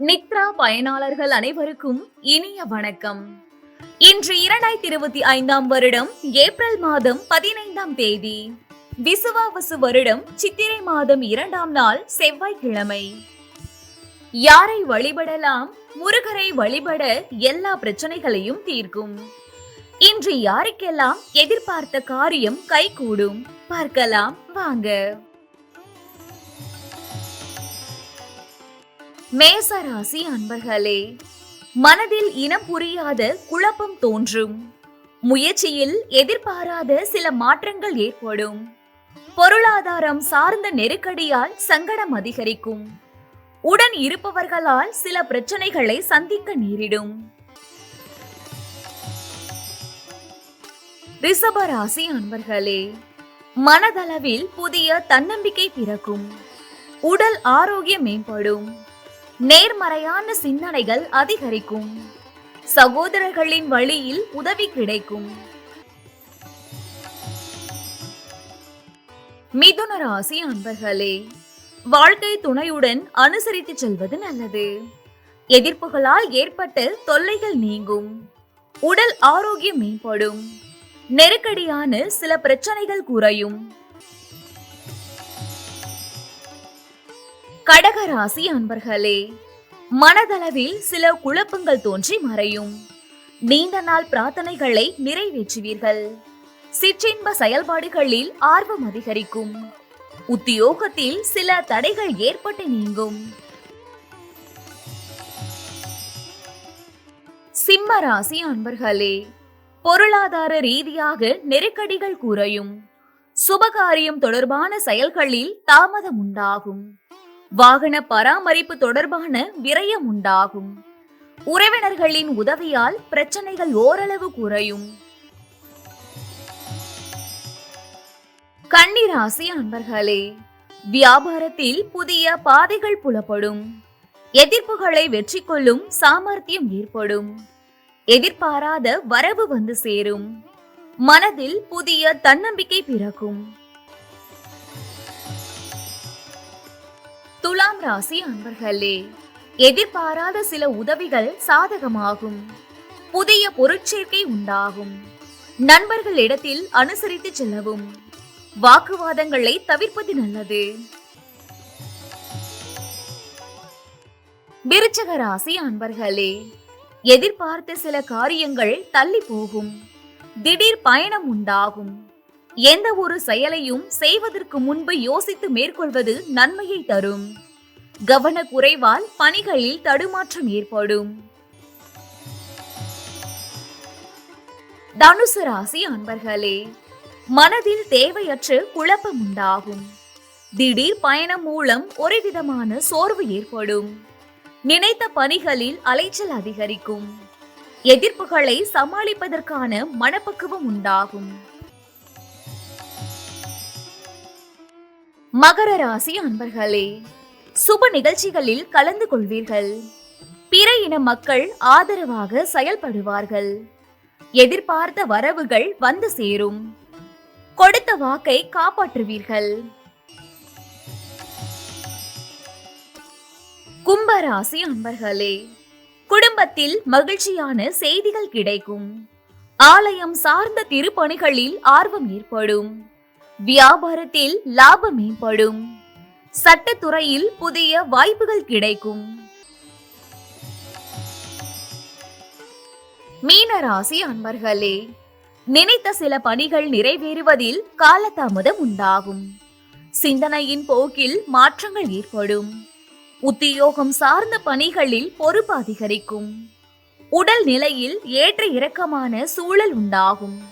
நித்ரா பயனாளர்கள் அனைவருக்கும் இனிய வணக்கம். இன்று இரண்டாயிரத்தி இருபத்தி ஐந்தாம் வருடம் ஏப்ரல் மாதம் பதினைந்தாம் தேதி. விசுவாவசு வருடம் சித்திரை மாதம் இரண்டாம் நாள் செவ்வாய்க்கிழமை. யாரை வழிபடலாம் முருகரை வழிபட எல்லா பிரச்சனைகளையும் தீர்க்கும். இன்று யாருக்கெல்லாம் எதிர்பார்த்த காரியம் கைகூடும் பார்க்கலாம் வாங்க. மேசராசி அன்பர்களே மனதில் இனம் புரியாத குழப்பம் தோன்றும். முயற்சியில் எதிர்பாராத சில மாற்றங்கள் ஏற்படும். பொருளாதாரம் சார்ந்த நெருக்கடியால் சங்கடம் அதிகரிக்கும். உடன் இருப்பவர்களால் சில பிரச்சனைகளை சந்திக்க நேரிடும். ரிஷபராசி அன்பர்களே மனதளவில் புதிய தன்னம்பிக்கை பிறக்கும். உடல் ஆரோக்கியம் மேம்படும். நேர்மறையான சிந்தனைகள் அதிகரிக்கும். சகோதரர்களின் வழியில் உதவி கிடைக்கும். மிதுன ராசி அன்பர்களே வாழ்க்கை துணையுடன் அனுசரித்து செல்வது நல்லது. எதிர்ப்புகளால் ஏற்பட்ட தொல்லைகள் நீங்கும். உடல் ஆரோக்கியம் மேம்படும். நெருக்கடியான சில பிரச்சனைகள் குறையும். கடகராசி அன்பர்களே மனதளவில் சில குழப்பங்கள் தோன்றி மறையும். நீண்ட நாள் பிரார்த்தனைகளை நிறைவேற்றுவீர்கள். சிற்றின்ப செயல்பாடுகளில் ஆர்வம் அதிகரிக்கும். உத்தியோகத்தில் சில தடைகள் ஏற்பட்டு நீங்கும். சிம்ம ராசி அன்பர்களே பொருளாதார ரீதியாக நெருக்கடிகள் குறையும். சுபகாரியம் தொடர்பான செயல்களில் தாமதம் உண்டாகும். வாகன பராமரிப்பு தொடர்பான விரயம் உண்டாகும். உறவினர்களின் உதவியால் பிரச்சனைகள் ஓரளவு குறையும். கன்னிராசி அன்பர்களே வியாபாரத்தில் புதிய பாதைகள் புலப்படும். எதிர்ப்புகளை வெற்றி கொள்ளும் சாமர்த்தியம் ஏற்படும். எதிர்பாராத வரவு வந்து சேரும். மனதில் புதிய தன்னம்பிக்கை பிறக்கும். துலாம் ராசி அன்பர்களே எதிர்பாராத சில உதவிகள் சாதகமாகும். புதிய பொருட்சேர்க்கை உண்டாகும். நண்பர்கள் இடத்தில் அனுசரித்து செல்லவும். வாக்குவாதங்களை தவிர்ப்பது நல்லது. விருச்சக ராசி அன்பர்களே எதிர்பார்த்த சில காரியங்கள் தள்ளி போகும். திடீர் பயணம் உண்டாகும். எந்த ஒரு செயலையும் செய்வதற்கு முன்பு யோசித்து மேற்கொள்வது நன்மையை தரும். கவனக்குறைவால் பணிகளில் தடுமாற்றம் ஏற்படும். தனுசு ராசி அன்பர்களே மனதில் தேவையற்ற குழப்பம் உண்டாகும். திடீர் பயணம் மூலம் ஒரு விதமான சோர்வு ஏற்படும். நினைத்த பணிகளில் அலைச்சல் அதிகரிக்கும். எதிர்ப்புகளை சமாளிப்பதற்கான மனப்பக்குவம் உண்டாகும். மகர ராசி அன்பர்களே சுப நிகழ்ச்சிகளில் கலந்து கொள்வீர்கள். பிற இன மக்கள் ஆதரவாக செயல்படுவார்கள். எதிர்பார்த்த வரவுகள் வந்து சேரும். கொடுத்த வாக்கை காப்பாற்றுவீர்கள். கும்பராசி அன்பர்களே குடும்பத்தில் மகிழ்ச்சியான செய்திகள் கிடைக்கும். ஆலயம் சார்ந்த திருப்பணிகளில் ஆர்வம் ஏற்படும். வியாபாரத்தில் லாபம் மேம்படும். சட்டத்துறையில் புதிய வாய்ப்புகள் கிடைக்கும். மீனராசி அன்பர்களே நினைத்த சில பணிகள் நிறைவேறுவதில் காலதாமதம் உண்டாகும். சிந்தனையின் போக்கில் மாற்றங்கள் ஏற்படும். உத்தியோகம் சார்ந்த பணிகளில் பொறுப்பு அதிகரிக்கும். உடல் நிலையில் ஏற்ற இறக்கமான சூழல் உண்டாகும்.